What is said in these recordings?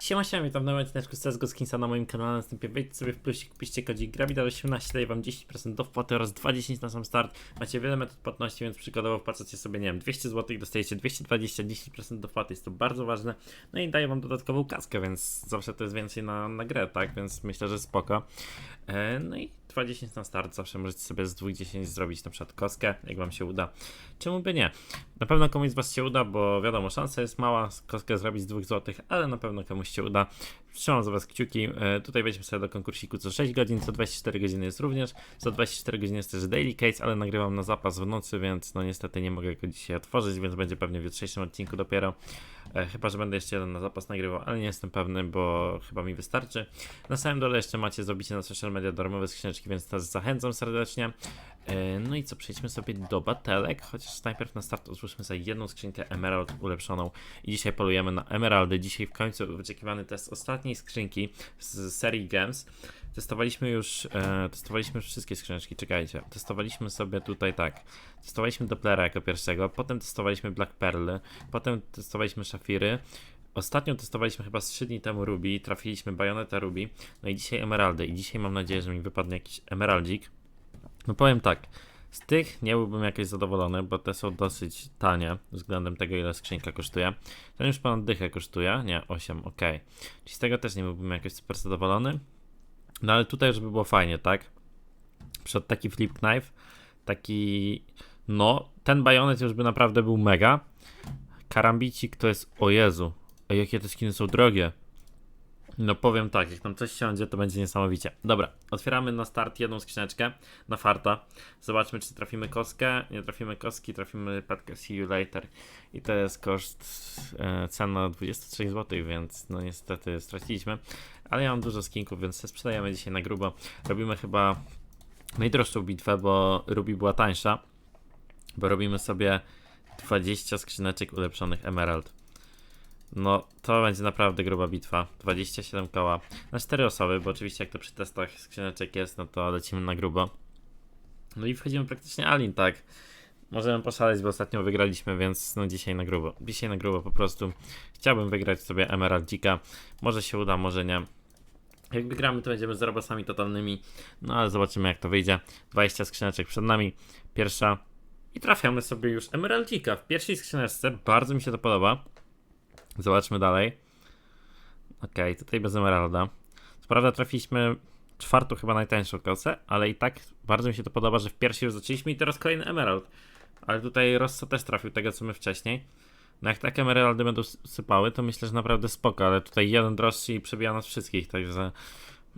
Siema, siema, witam nowym odcinku z CSGO Skinsa na moim kanale. Następnie wejdźcie sobie w plusik, piszcie kodzik Gravidal18, daje wam 10% do wpłaty oraz 20 na sam start. Macie wiele metod płatności, więc przykładowo wpłacacie sobie, nie wiem, 200 zł, dostajecie 220, 10% do wpłaty, jest to bardzo ważne. No i daje wam dodatkową kaskę, więc zawsze to jest więcej na, na grę, tak? Więc myślę, że spoko. E, no i 20 na start, zawsze możecie sobie z 2-10 zrobić na przykład kostkę, jak wam się uda. Czemu by nie? Na pewno komuś z was się uda, bo wiadomo, szansa jest mała kostkę zrobić z 2 zł, ale na pewno komuś się uda. Trzymam za was kciuki. E, tutaj wejdziemy sobie do konkursiku co 6 godzin, co 24 godziny jest również. Co 24 godziny jest też daily case, ale nagrywam na zapas w nocy, więc no niestety nie mogę go dzisiaj otworzyć, więc będzie pewnie w jutrzejszym odcinku dopiero. E, chyba, że będę jeszcze jeden na zapas nagrywał, ale nie jestem pewny, bo chyba mi wystarczy. Na samym dole jeszcze macie zrobicie na social media darmowe skrzyneczki, więc też zachęcam serdecznie. E, No i co, przejdźmy sobie do batelek, chociaż najpierw na start otwórzmy sobie jedną skrzynkę Emerald ulepszoną i dzisiaj polujemy na Emeraldy. Dzisiaj w końcu wyczekiwany test ostatniej skrzynki z serii Games. Testowaliśmy już, e, testowaliśmy już wszystkie skrzyneczki, czekajcie. Testowaliśmy sobie tutaj tak, testowaliśmy Dopplera jako pierwszego, potem testowaliśmy Black Pearly, potem testowaliśmy Szafiry, Ostatnio testowaliśmy chyba z 3 dni temu Ruby, trafiliśmy Bajoneta Ruby, no i dzisiaj Emeraldy i dzisiaj mam nadzieję, że mi wypadnie jakiś Emeraldzik. No powiem tak, z tych nie byłbym jakoś zadowolony, bo te są dosyć tanie względem tego, ile skrzynka kosztuje. Ten już ponad dychę kosztuje, nie, 8, ok. Czyli z tego też nie byłbym jakoś super zadowolony. No ale tutaj, żeby było fajnie, tak? Przed taki flip knife, taki, no, ten bajonet już by naprawdę był mega. Karambicik to jest, o Jezu, jakie te skiny są drogie. No powiem tak, jak tam coś siądzie, to będzie niesamowicie. Dobra, otwieramy na start jedną skrzyneczkę na farta. Zobaczmy, czy trafimy kostkę. Nie trafimy kostki, trafimy petkę see you later. I to jest koszt e, cena 23 zł, więc no niestety straciliśmy. Ale ja mam dużo skinków, więc sprzedajemy dzisiaj na grubo. Robimy chyba najdroższą bitwę, bo Ruby była tańsza. Bo robimy sobie 20 skrzyneczek ulepszonych Emerald. No, to będzie naprawdę gruba bitwa. 27 koła na 4 osoby, bo oczywiście jak to przy testach skrzyneczek jest, no to lecimy na grubo. No i wchodzimy praktycznie Alin, tak. Możemy poszaleć, bo ostatnio wygraliśmy, więc no dzisiaj na grubo. Dzisiaj na grubo po prostu. Chciałbym wygrać sobie Emeraldzika. Może się uda, może nie. Jak wygramy, to będziemy z robosami totalnymi. No ale zobaczymy, jak to wyjdzie. 20 skrzyneczek przed nami. Pierwsza. I trafiamy sobie już Emeraldzika w pierwszej skrzyneczce. Bardzo mi się to podoba. Zobaczmy dalej. Okej, tutaj bez Emeralda. Co prawda trafiliśmy czwartą chyba najtańszą kosę, ale i tak bardzo mi się to podoba, że w pierwszej już zaczęliśmy i teraz kolejny Emerald. Ale tutaj Rosso też trafił tego, co my wcześniej. No jak takie Emeraldy będą sy- sypały, to myślę, że naprawdę spoko, ale tutaj jeden droższy i przebija nas wszystkich, także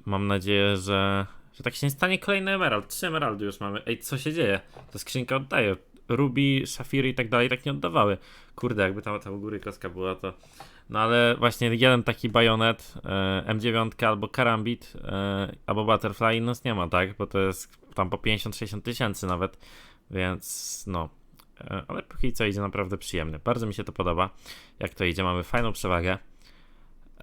mam nadzieję, że, że tak się nie stanie kolejny Emerald. Trzy Emeraldy już mamy. Ej, co się dzieje? Ta skrzynka oddaje. Ruby, Szafiry i tak dalej tak nie oddawały. Kurde, jakby tam, tam u góry kostka była, to... No ale właśnie jeden taki bajonet, e, M9 albo Karambit, e, albo Butterfly, no nie ma, tak? Bo to jest tam po 50-60 tysięcy nawet, więc no. E, ale póki co idzie naprawdę przyjemnie. Bardzo mi się to podoba, jak to idzie. Mamy fajną przewagę.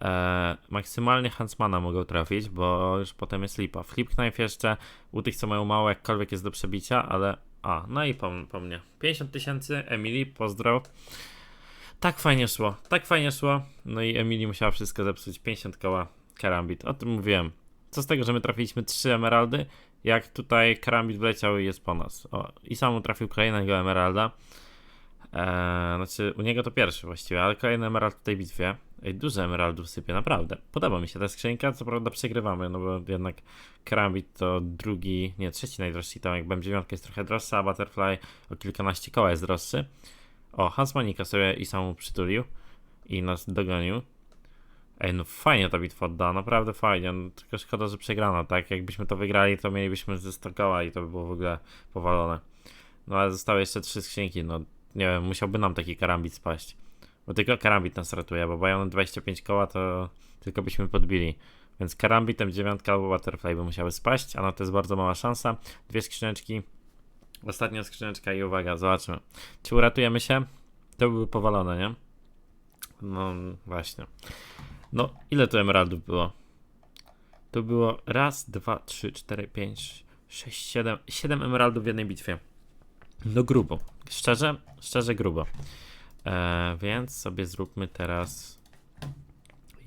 E, maksymalnie Hansmana mogą trafić, bo już potem jest lipa. Flip Knife jeszcze u tych, co mają mało, jakkolwiek jest do przebicia, ale. A, no i po, po mnie. 50 tysięcy, Emily, pozdro. Tak fajnie szło, tak fajnie szło. No i Emily musiała wszystko zepsuć. 50 koła Karambit. O tym mówiłem. Co z tego, że my trafiliśmy 3 emeraldy, jak tutaj Karambit wleciał i jest po nas. O, i sam trafił kolejnego emeralda. Eee, znaczy, u niego to pierwszy właściwie, ale kolejny emerald w tej bitwie. Ej, dużo emeraldów sypie, naprawdę. Podoba mi się ta skrzynka, co prawda przegrywamy, no bo jednak Karambit to drugi, nie, trzeci najdroższy tam, jak M9 jest trochę droższa, a Butterfly o kilkanaście koła jest droższy. O, Hansmanika sobie i sam mu przytulił i nas dogonił. Ej, no fajnie ta bitwa odda, naprawdę fajnie, no, tylko szkoda, że przegrana, tak? Jakbyśmy to wygrali, to mielibyśmy ze 100 koła i to by było w ogóle powalone. No ale zostały jeszcze trzy skrzynki, no nie wiem, musiałby nam taki karambit spaść. Bo tylko karambit nas ratuje, bo Bajon 25 koła to tylko byśmy podbili. Więc karambitem dziewiątka albo butterfly by musiały spaść, a no to jest bardzo mała szansa. Dwie skrzyneczki. Ostatnia skrzyneczka i uwaga, zobaczmy. Czy uratujemy się? To były powalone, nie? No właśnie. No, ile tu emeraldów było? To było raz, dwa, trzy, cztery, pięć, sześć, siedem. Siedem emeraldów w jednej bitwie. No grubo. Szczerze, szczerze grubo. E, więc sobie zróbmy teraz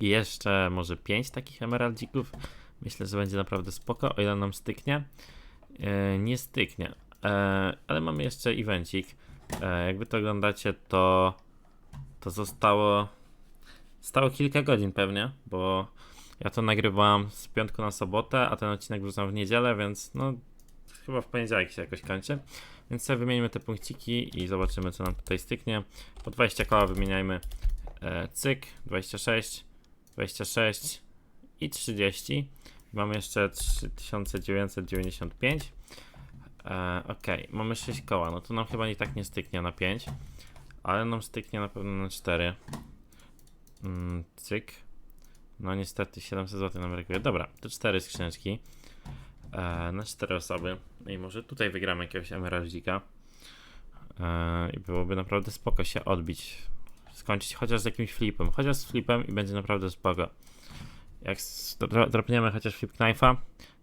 jeszcze może pięć takich emeraldzików. Myślę, że będzie naprawdę spoko, o ile nam styknie. E, nie styknie. E, ale mamy jeszcze evencik. E, jakby to oglądacie, to to zostało stało kilka godzin pewnie, bo ja to nagrywałam z piątku na sobotę, a ten odcinek wrzucam w niedzielę, więc no chyba w poniedziałek się jakoś kończy. Więc sobie wymieńmy te punkciki i zobaczymy co nam tutaj styknie. Po 20 koła wymieniajmy e, cyk, 26, 26 i 30. Mamy jeszcze 3995. E, ok, mamy 6 koła, no to nam chyba i tak nie styknie na 5, ale nam styknie na pewno na 4. Mm, cyk. No niestety 700 zł nam brakuje. Dobra, to 4 skrzyneczki e, na 4 osoby. I może tutaj wygramy jakiegoś emeraldzika. E, I byłoby naprawdę spoko się odbić. Skończyć chociaż z jakimś flipem. Chociaż z flipem i będzie naprawdę spoko. Jak dropniemy chociaż flip knife'a,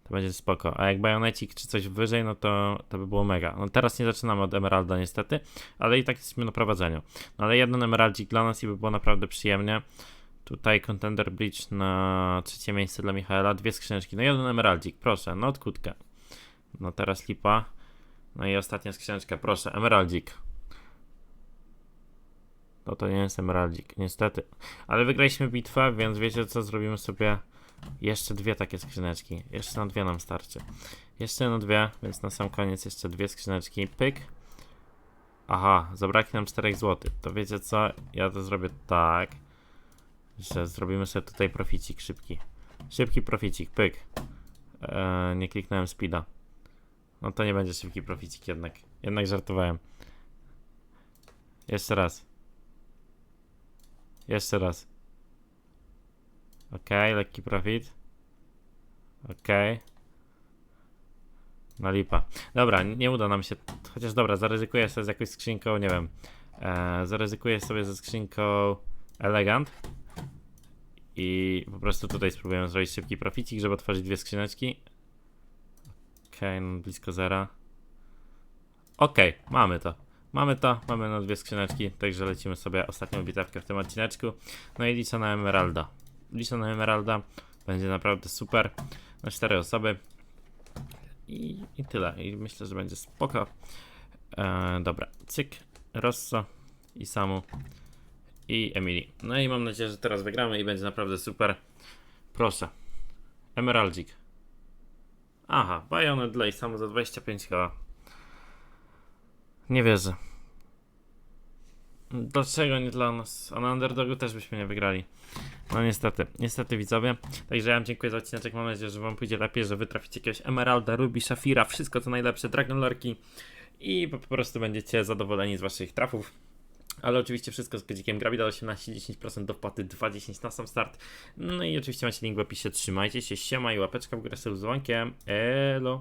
to będzie spoko. A jak bajonecik czy coś wyżej, no to, to by było mega. No teraz nie zaczynamy od emeralda niestety, ale i tak jesteśmy na prowadzeniu. No ale jeden emeraldzik dla nas i by było naprawdę przyjemnie. Tutaj Contender Bridge na trzecie miejsce dla Michaela, dwie skrzyneczki. No jeden emeraldzik, proszę, no od kutkę. No teraz lipa. No i ostatnia skrzyneczka, proszę, emeraldzik. No to nie jest emeraldzik, niestety. Ale wygraliśmy bitwę, więc wiecie co, zrobimy sobie jeszcze dwie takie skrzyneczki. Jeszcze na dwie nam starczy. Jeszcze na dwie, więc na sam koniec jeszcze dwie skrzyneczki. Pyk. Aha, zabraknie nam 4 zł. To wiecie co? Ja to zrobię tak, że zrobimy sobie tutaj proficik szybki. Szybki proficik, pyk. Eee, nie kliknąłem speeda. No to nie będzie szybki proficik jednak. Jednak żartowałem. Jeszcze raz. Jeszcze raz. Okej, lekki profit. Okej. No lipa. Dobra, nie uda nam się. Chociaż dobra, zaryzykuję sobie z jakąś skrzynką, nie wiem. E, zaryzykuję sobie ze skrzynką Elegant. I po prostu tutaj spróbujemy zrobić szybki proficik, żeby otworzyć dwie skrzyneczki. Okej, no blisko zera. Okej, mamy to. Mamy to, mamy na dwie skrzyneczki, także lecimy sobie ostatnią bitewkę w tym odcineczku. No i liczę na Emeralda. Liczę na Emeralda, będzie naprawdę super. Na cztery osoby. I, I tyle. I myślę, że będzie spoko. E, dobra, cyk, Rosso i Samu i Emily. No i mam nadzieję, że teraz wygramy i będzie naprawdę super. Proszę. Emeraldzik. Aha, Bayonet dla i Samu za 25 koła. Nie wierzę. Dlaczego nie dla nas? A na underdogu też byśmy nie wygrali. No niestety, niestety widzowie. Także ja wam dziękuję za odcinek. Mam nadzieję, że wam pójdzie lepiej, że wy traficie jakiegoś Emeralda, Ruby, Shafira, wszystko co najlepsze, Dragon Lorki i po prostu będziecie zadowoleni z waszych trafów. Ale oczywiście wszystko z kodzikiem Grabida 18, 10% do wpłaty, 2,10 na sam start. No i oczywiście macie link w opisie. Trzymajcie się, siema i łapeczka w górę z dzwonkiem. Elo.